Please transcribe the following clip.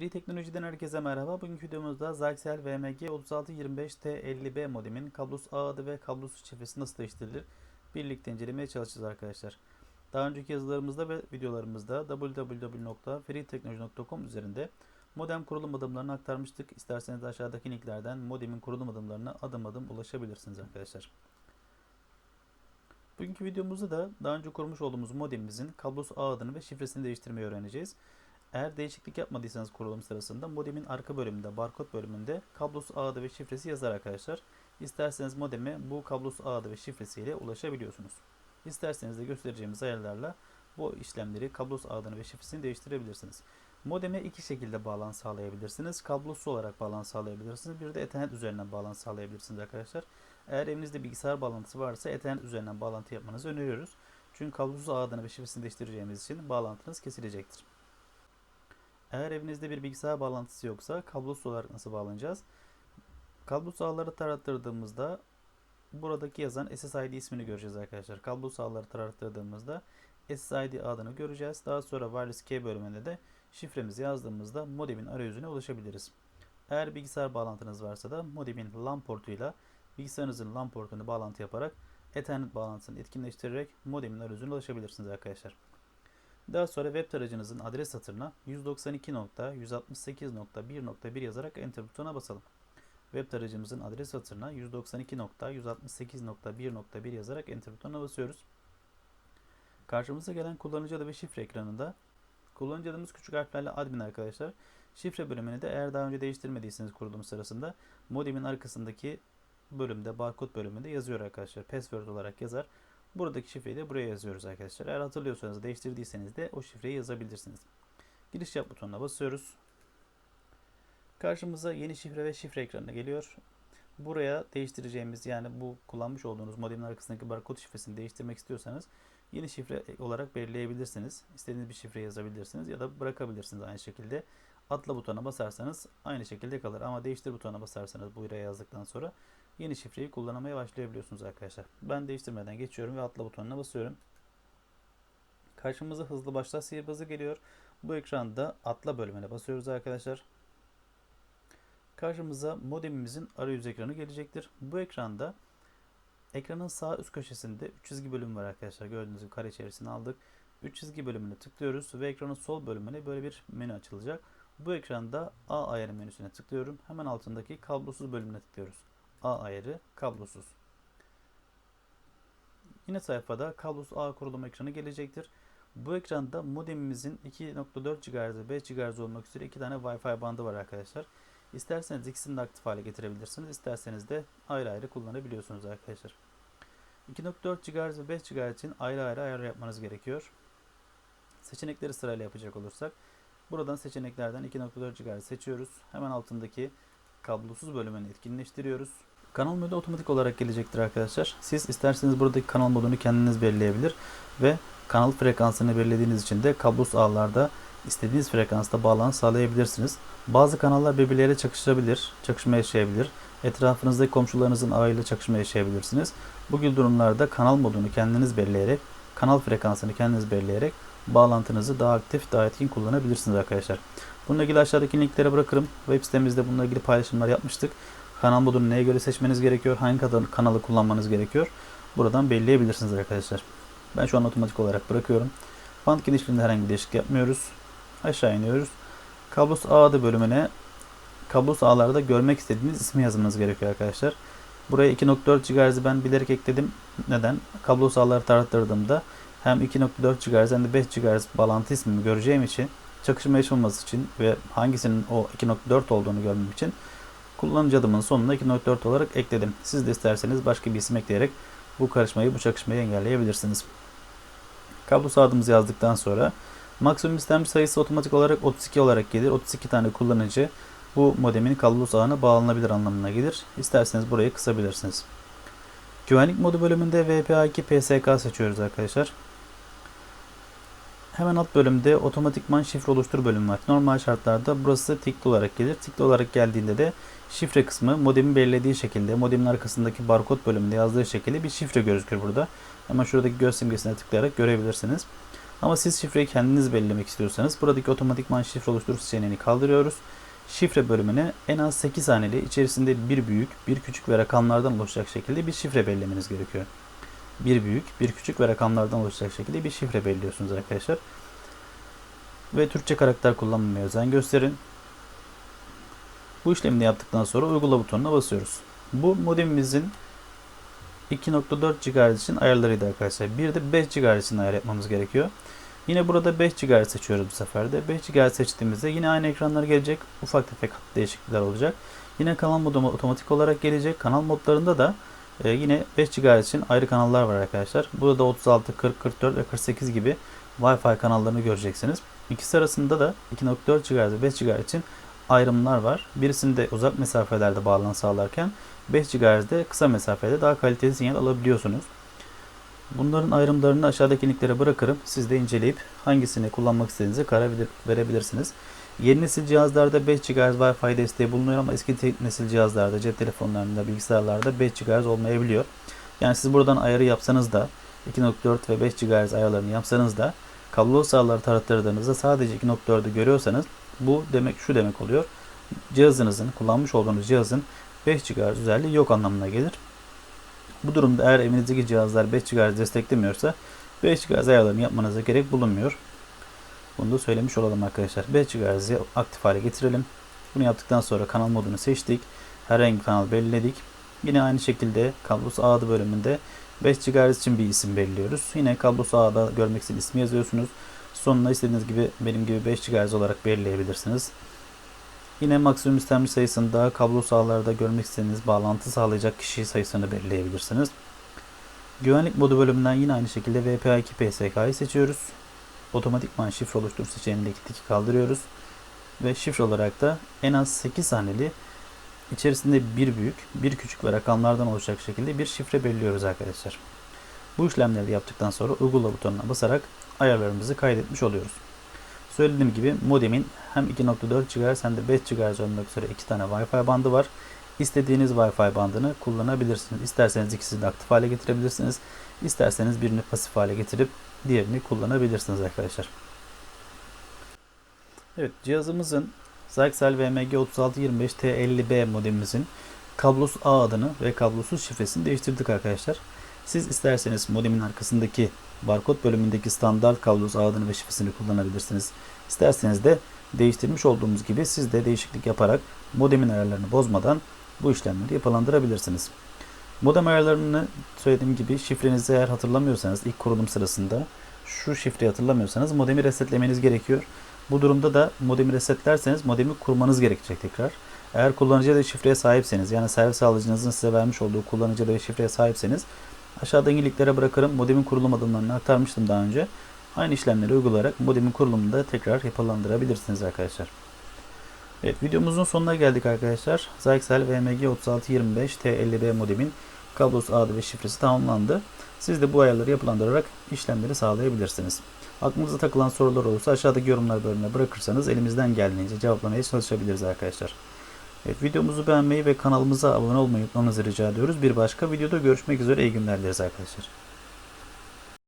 Free Teknoloji'den herkese merhaba. Bugünkü videomuzda Zyxel VMG 3625T50B modemin kablosu ağ adı ve kablosu şifresi nasıl değiştirilir birlikte incelemeye çalışacağız arkadaşlar. Daha önceki yazılarımızda ve videolarımızda www.freeteknoloji.com üzerinde modem kurulum adımlarını aktarmıştık. İsterseniz aşağıdaki linklerden modemin kurulum adımlarına adım adım ulaşabilirsiniz arkadaşlar. Bugünkü videomuzda da daha önce kurmuş olduğumuz modemimizin kablosu ağ adını ve şifresini değiştirmeyi öğreneceğiz. Eğer değişiklik yapmadıysanız kurulum sırasında modemin arka bölümünde, barkod bölümünde kablosu ağ ve şifresi yazar arkadaşlar. İsterseniz modeme bu kablosu ağ ve şifresiyle ulaşabiliyorsunuz. İsterseniz de göstereceğimiz ayarlarla bu işlemleri kablosu ağ adını ve şifresini değiştirebilirsiniz. Modeme iki şekilde bağlantı sağlayabilirsiniz. Kablosuz olarak bağlantı sağlayabilirsiniz. Bir de Ethernet üzerinden bağlantı sağlayabilirsiniz arkadaşlar. Eğer evinizde bilgisayar bağlantısı varsa Ethernet üzerinden bağlantı yapmanızı öneriyoruz. Çünkü kablosuz adını ve şifresini değiştireceğimiz için bağlantınız kesilecektir. Eğer evinizde bir bilgisayar bağlantısı yoksa kablosuz olarak nasıl bağlanacağız? Kablosuz ağları tarattırdığımızda buradaki yazan SSID ismini göreceğiz arkadaşlar. Kablosuz ağları tarattırdığımızda SSID adını göreceğiz. Daha sonra wireless key bölümünde de şifremizi yazdığımızda modemin arayüzüne ulaşabiliriz. Eğer bilgisayar bağlantınız varsa da modemin LAN portuyla bilgisayarınızın LAN portunu bağlantı yaparak Ethernet bağlantısını etkinleştirerek modemin arayüzüne ulaşabilirsiniz arkadaşlar. Daha sonra web tarayıcınızın adres satırına 192.168.1.1 yazarak enter butonuna basalım. Web tarayıcımızın adres satırına 192.168.1.1 yazarak enter butonuna basıyoruz. Karşımıza gelen kullanıcı adı ve şifre ekranında kullanıcı adımız küçük harflerle admin arkadaşlar. Şifre bölümünü de eğer daha önce değiştirmediyseniz kurulum sırasında modemin arkasındaki bölümde barkod bölümünde yazıyor arkadaşlar. Password olarak yazar. Buradaki şifreyi de buraya yazıyoruz arkadaşlar. Eğer hatırlıyorsanız değiştirdiyseniz de o şifreyi yazabilirsiniz. Giriş yap butonuna basıyoruz. Karşımıza yeni şifre ve şifre ekranına geliyor. Buraya değiştireceğimiz yani bu kullanmış olduğunuz modemin arkasındaki barkod şifresini değiştirmek istiyorsanız yeni şifre olarak belirleyebilirsiniz. İstediğiniz bir şifre yazabilirsiniz ya da bırakabilirsiniz aynı şekilde. Atla butona basarsanız aynı şekilde kalır ama değiştir butonuna basarsanız buraya yazdıktan sonra yeni şifreyi kullanmaya başlayabiliyorsunuz arkadaşlar. Ben değiştirmeden geçiyorum ve atla butonuna basıyorum. Karşımıza hızlı başla sihirbazı geliyor. Bu ekranda atla bölümüne basıyoruz arkadaşlar. Karşımıza modemimizin arayüz ekranı gelecektir. Bu ekranda ekranın sağ üst köşesinde 3 çizgi bölüm var arkadaşlar. Gördüğünüz gibi kare içerisine aldık. 3 çizgi bölümüne tıklıyoruz ve ekranın sol bölümüne böyle bir menü açılacak. Bu ekranda A ayarı menüsüne tıklıyorum. Hemen altındaki kablosuz bölümüne tıklıyoruz. A ayarı kablosuz. Yine sayfada kablosuz ağ kurulum ekranı gelecektir. Bu ekranda modemimizin 2.4 GHz ve 5 GHz olmak üzere iki tane Wi-Fi bandı var arkadaşlar. İsterseniz ikisini de aktif hale getirebilirsiniz. İsterseniz de ayrı ayrı kullanabiliyorsunuz arkadaşlar. 2.4 GHz ve 5 GHz için ayrı ayrı ayar yapmanız gerekiyor. Seçenekleri sırayla yapacak olursak buradan seçeneklerden 2.4 GHz seçiyoruz. Hemen altındaki kablosuz bölümünü etkinleştiriyoruz. Kanal modu otomatik olarak gelecektir arkadaşlar. Siz isterseniz buradaki kanal modunu kendiniz belirleyebilir ve kanal frekansını belirlediğiniz için de kablosuz ağlarda istediğiniz frekansta bağlantı sağlayabilirsiniz. Bazı kanallar birbirleriyle çakışabilir, çakışma yaşayabilir. Etrafınızdaki komşularınızın ağıyla çakışma yaşayabilirsiniz. Bu gibi durumlarda kanal modunu kendiniz belirleyerek, kanal frekansını kendiniz belirleyerek bağlantınızı daha aktif, daha etkin kullanabilirsiniz arkadaşlar. Bununla ilgili aşağıdaki linklere bırakırım. Web sitemizde bununla ilgili paylaşımlar yapmıştık. Kanal modunu neye göre seçmeniz gerekiyor, hangi kanalı kullanmanız gerekiyor. Buradan belirleyebilirsiniz arkadaşlar. Ben şu an otomatik olarak bırakıyorum. Band genişliğinde herhangi bir değişiklik yapmıyoruz. Aşağı iniyoruz. Kablosuz ağ bölümüne kablosuz ağlarda görmek istediğiniz ismi yazmanız gerekiyor arkadaşlar. Buraya 2.4 GHz'i ben bilerek ekledim. Neden? Kablosuz ağları tarattırdığımda hem 2.4 GHz hem de 5 GHz bağlantı ismini göreceğim için çakışma yaşanması için ve hangisinin o 2.4 olduğunu görmem için kullanıcı adımın sonuna 2.4 olarak ekledim. Siz de isterseniz başka bir isim ekleyerek bu karışmayı, bu çakışmayı engelleyebilirsiniz. Kablosuz adımızı yazdıktan sonra maksimum istemci sayısı otomatik olarak 32 olarak gelir. 32 tane kullanıcı bu modemin kablosuz ağına bağlanabilir anlamına gelir. İsterseniz burayı kısabilirsiniz. Güvenlik modu bölümünde VPA2 PSK seçiyoruz arkadaşlar. Hemen alt bölümde otomatikman şifre oluştur bölümü var. Normal şartlarda burası tikli olarak gelir. Tikli olarak geldiğinde de şifre kısmı modemin belirlediği şekilde modemin arkasındaki barkod bölümünde yazdığı şekilde bir şifre gözükür burada. Hemen şuradaki göz simgesine tıklayarak görebilirsiniz. Ama siz şifreyi kendiniz belirlemek istiyorsanız buradaki otomatikman şifre oluştur seçeneğini kaldırıyoruz. Şifre bölümüne en az 8 haneli içerisinde bir büyük, bir küçük ve rakamlardan oluşacak şekilde bir şifre belirlemeniz gerekiyor. Bir büyük, bir küçük ve rakamlardan oluşacak şekilde bir şifre belirliyorsunuz arkadaşlar. Ve Türkçe karakter kullanmamaya özen gösterin. Bu işlemi de yaptıktan sonra uygula butonuna basıyoruz. Bu modemimizin 2.4 GHz için ayarlarıydı arkadaşlar. Bir de 5 GHz için ayar yapmamız gerekiyor. Yine burada 5 GHz seçiyoruz bu sefer de. 5 GHz seçtiğimizde yine aynı ekranlar gelecek. Ufak tefek değişiklikler olacak. Yine kanal modu otomatik olarak gelecek. Kanal modlarında da e, yine 5 GHz için ayrı kanallar var arkadaşlar. Burada 36, 40, 44 ve 48 gibi Wi-Fi kanallarını göreceksiniz. İkisi arasında da 2.4 GHz ve 5 GHz için ayrımlar var. Birisinde uzak mesafelerde bağlantı sağlarken 5 GHz'de kısa mesafede daha kaliteli sinyal alabiliyorsunuz. Bunların ayrımlarını aşağıdaki linklere bırakırım. Siz de inceleyip hangisini kullanmak istediğinize karar verebilirsiniz. Yeni nesil cihazlarda 5 GHz Wi-Fi desteği bulunuyor ama eski nesil cihazlarda, cep telefonlarında, bilgisayarlarda 5 GHz olmayabiliyor. Yani siz buradan ayarı yapsanız da 2.4 ve 5 GHz ayarlarını yapsanız da kablolu sağları tarattırdığınızda sadece 2.4'ü görüyorsanız bu demek şu demek oluyor. Cihazınızın, kullanmış olduğunuz cihazın 5 GHz özelliği yok anlamına gelir. Bu durumda eğer evinizdeki cihazlar 5 GHz desteklemiyorsa 5 GHz ayarlarını yapmanıza gerek bulunmuyor. Bunu da söylemiş olalım arkadaşlar. 5 GHz'i aktif hale getirelim. Bunu yaptıktan sonra kanal modunu seçtik. Herhangi bir kanal belirledik. Yine aynı şekilde kablosuz ağ bölümünde 5 GHz için bir isim belirliyoruz. Yine kablosuz ağda görmek istediğiniz ismi yazıyorsunuz. Sonuna istediğiniz gibi benim gibi 5 GHz olarak belirleyebilirsiniz. Yine maksimum istenmiş sayısında kablo sahalarda görmek istediğiniz bağlantı sağlayacak kişi sayısını belirleyebilirsiniz. Güvenlik modu bölümünden yine aynı şekilde VPA2 PSK'yı seçiyoruz. Otomatikman şifre oluştur seçeneğindeki tiki kaldırıyoruz. Ve şifre olarak da en az 8 haneli içerisinde bir büyük, bir küçük ve rakamlardan oluşacak şekilde bir şifre belirliyoruz arkadaşlar. Bu işlemleri yaptıktan sonra uygula butonuna basarak ayarlarımızı kaydetmiş oluyoruz. Söylediğim gibi modemin hem 2.4 GHz hem de 5 GHz olmak üzere iki tane Wi-Fi bandı var. İstediğiniz Wi-Fi bandını kullanabilirsiniz. İsterseniz ikisini de aktif hale getirebilirsiniz. İsterseniz birini pasif hale getirip diğerini kullanabilirsiniz arkadaşlar. Evet cihazımızın Zyxel VMG3625T50B modemimizin kablosuz ağ adını ve kablosuz şifresini değiştirdik arkadaşlar. Siz isterseniz modemin arkasındaki barkod bölümündeki standart kablosuz ağ adını ve şifresini kullanabilirsiniz. İsterseniz de değiştirmiş olduğumuz gibi siz de değişiklik yaparak modemin ayarlarını bozmadan bu işlemleri yapılandırabilirsiniz. Modem ayarlarını söylediğim gibi şifrenizi eğer hatırlamıyorsanız ilk kurulum sırasında şu şifreyi hatırlamıyorsanız modemi resetlemeniz gerekiyor. Bu durumda da modemi resetlerseniz modemi kurmanız gerekecek tekrar. Eğer kullanıcı da şifreye sahipseniz yani servis sağlayıcınızın size vermiş olduğu kullanıcı da şifreye sahipseniz aşağıdaki linklere bırakırım. Modemin kurulum adımlarını aktarmıştım daha önce. Aynı işlemleri uygulayarak modemin kurulumunu da tekrar yapılandırabilirsiniz arkadaşlar. Evet videomuzun sonuna geldik arkadaşlar. Zyxel VMG3625 T50B modemin kablosuz adı ve şifresi tamamlandı. Siz de bu ayarları yapılandırarak işlemleri sağlayabilirsiniz. Aklınıza takılan sorular olursa aşağıdaki yorumlar bölümüne bırakırsanız elimizden geldiğince cevaplamaya çalışabiliriz arkadaşlar. Evet, videomuzu beğenmeyi ve kanalımıza abone olmayı unutmanızı rica ediyoruz. Bir başka videoda görüşmek üzere. İyi günler dileriz arkadaşlar.